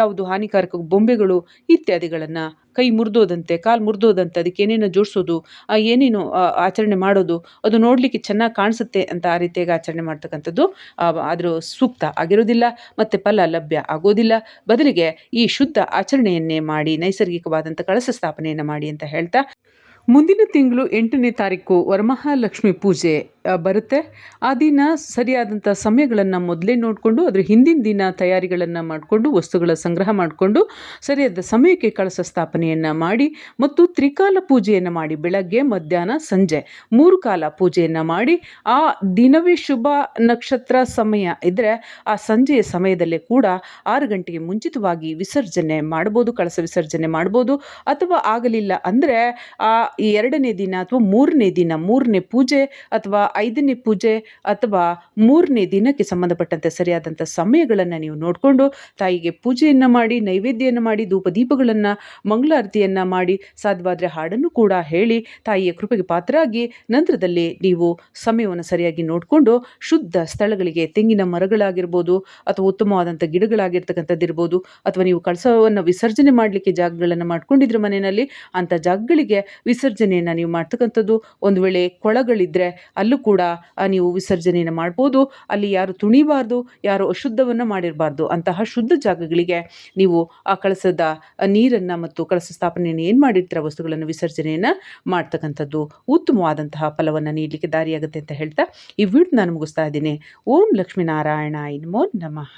Speaker 1: ಯಾವುದು ಹಾನಿಕಾರಕ ಬೊಂಬೆಗಳು ಇತ್ಯಾದಿಗಳನ್ನು ಕೈ ಮುರಿದೋದಂತೆ, ಕಾಲು ಮುರಿದೋದಂತೆ, ಅದಕ್ಕೆ ಏನೇನೋ ಜೋಡಿಸೋದು ಏನೇನು ಆಚರಣೆ ಮಾಡೋದು, ಅದು ನೋಡಲಿಕ್ಕೆ ಚೆನ್ನಾಗಿ ಕಾಣಿಸುತ್ತೆ ಅಂತ ಆ ರೀತಿಯಾಗಿ ಆಚರಣೆ ಮಾಡ್ತಕ್ಕಂಥದ್ದು ಆದರೂ ಸೂಕ್ತ ಆಗಿರೋದಿಲ್ಲ, ಮತ್ತು ಫಲ ಲಭ್ಯ ಆಗೋದಿಲ್ಲ. ಬದಲಿಗೆ ಈ ಶುದ್ಧ ಆಚರಣೆಯನ್ನೇ ಮಾಡಿ, ನೈಸರ್ಗಿಕವಾದಂಥ ಕಳಸ ಸ್ಥಾಪನೆಯನ್ನು ಮಾಡಿ ಅಂತ ಹೇಳ್ತಾ ಮುಂದಿನ ತಿಂಗಳು ಎಂಟನೇ ತಾರೀಕು ವರಮಹಾಲಕ್ಷ್ಮಿ ಪೂಜೆ ಬರುತ್ತೆ. ಆ ದಿನ ಸರಿಯಾದಂಥ ಸಮಯಗಳನ್ನು ಮೊದಲೇ ನೋಡಿಕೊಂಡು, ಅದರ ಹಿಂದಿನ ದಿನ ತಯಾರಿಗಳನ್ನು ಮಾಡಿಕೊಂಡು, ವಸ್ತುಗಳ ಸಂಗ್ರಹ ಮಾಡಿಕೊಂಡು, ಸರಿಯಾದ ಸಮಯಕ್ಕೆ ಕಳಸ ಸ್ಥಾಪನೆಯನ್ನು ಮಾಡಿ, ಮತ್ತು ತ್ರಿಕಾಲ ಪೂಜೆಯನ್ನು ಮಾಡಿ, ಬೆಳಗ್ಗೆ, ಮಧ್ಯಾಹ್ನ, ಸಂಜೆ ಮೂರು ಕಾಲ ಪೂಜೆಯನ್ನು ಮಾಡಿ, ಆ ದಿನವೇ ಶುಭ ನಕ್ಷತ್ರ ಸಮಯ ಇದ್ದರೆ ಆ ಸಂಜೆಯ ಸಮಯದಲ್ಲೇ ಕೂಡ ಆರು ಗಂಟೆಗೆ ಮುಂಚಿತವಾಗಿ ವಿಸರ್ಜನೆ ಮಾಡ್ಬೋದು, ಕಳಸ ವಿಸರ್ಜನೆ ಮಾಡ್ಬೋದು, ಅಥವಾ ಆಗಲಿಲ್ಲ ಅಂದರೆ, ಆ ಎರಡನೇ ದಿನ ಅಥವಾ ಮೂರನೇ ದಿನ, ಮೂರನೇ ಪೂಜೆ ಅಥವಾ ಐದನೇ ಪೂಜೆ ಅಥವಾ ಮೂರನೇ ದಿನಕ್ಕೆ ಸಂಬಂಧಪಟ್ಟಂತೆ ಸರಿಯಾದಂಥ ಸಮಯಗಳನ್ನು ನೀವು ನೋಡಿಕೊಂಡು ತಾಯಿಗೆ ಪೂಜೆಯನ್ನು ಮಾಡಿ ನೈವೇದ್ಯವನ್ನು ಮಾಡಿ ಧೂಪ ದೀಪಗಳನ್ನು ಮಂಗಳಾರತಿಯನ್ನು ಮಾಡಿ, ಸಾಧ್ಯವಾದರೆ ಹಾಡನ್ನು ಕೂಡ ಹೇಳಿ ತಾಯಿಯ ಕೃಪೆಗೆ ಪಾತ್ರರಾಗಿ ನಂತರದಲ್ಲಿ ನೀವು ಸಮಯವನ್ನು ಸರಿಯಾಗಿ ನೋಡಿಕೊಂಡು ಶುದ್ಧ ಸ್ಥಳಗಳಿಗೆ, ತೆಂಗಿನ ಮರಗಳಾಗಿರ್ಬೋದು ಅಥವಾ ಉತ್ತಮವಾದಂಥ ಗಿಡಗಳಾಗಿರ್ತಕ್ಕಂಥದ್ದಿರ್ಬೋದು ಅಥವಾ ನೀವು ಕಳಸವನ್ನು ವಿಸರ್ಜನೆ ಮಾಡಲಿಕ್ಕೆ ಜಾಗಗಳನ್ನು ಮಾಡ್ಕೊಂಡಿದ್ರೆ ಮನೆಯಲ್ಲಿ ಅಂಥ ಜಾಗಗಳಿಗೆ ವಿಸರ್ಜನೆಯನ್ನು ನೀವು ಮಾಡ್ತಕ್ಕಂಥದ್ದು. ಒಂದು ವೇಳೆ ಕೊಳಗಳಿದ್ದರೆ ಅಲ್ಲೂ ಕೂಡ ನೀವು ವಿಸರ್ಜನೆಯನ್ನು ಮಾಡ್ಬೋದು. ಅಲ್ಲಿ ಯಾರು ತುಣಿಬಾರ್ದು, ಯಾರು ಅಶುದ್ಧವನ್ನು ಮಾಡಿರಬಾರ್ದು ಅಂತಹ ಶುದ್ಧ ಜಾಗಗಳಿಗೆ ನೀವು ಆ ಕಳಸದ ನೀರನ್ನು ಮತ್ತು ಕಳಸ ಸ್ಥಾಪನೆಯನ್ನು ಏನು ಮಾಡಿರ್ತೀರ, ವಸ್ತುಗಳನ್ನು ವಿಸರ್ಜನೆಯನ್ನು ಮಾಡ್ತಕ್ಕಂಥದ್ದು ಉತ್ತಮವಾದಂತಹ ಫಲವನ್ನು ನೀಡಲಿಕ್ಕೆ ದಾರಿಯಾಗುತ್ತೆ ಅಂತ ಹೇಳ್ತಾ ಈ ವಿಡಿಯೋ ನಾನು ಮುಗಿಸ್ತಾ ಇದ್ದೀನಿ. ಓಂ ಲಕ್ಷ್ಮೀನಾರಾಯಣ ಇನ್ಮೋ ನಮಃ.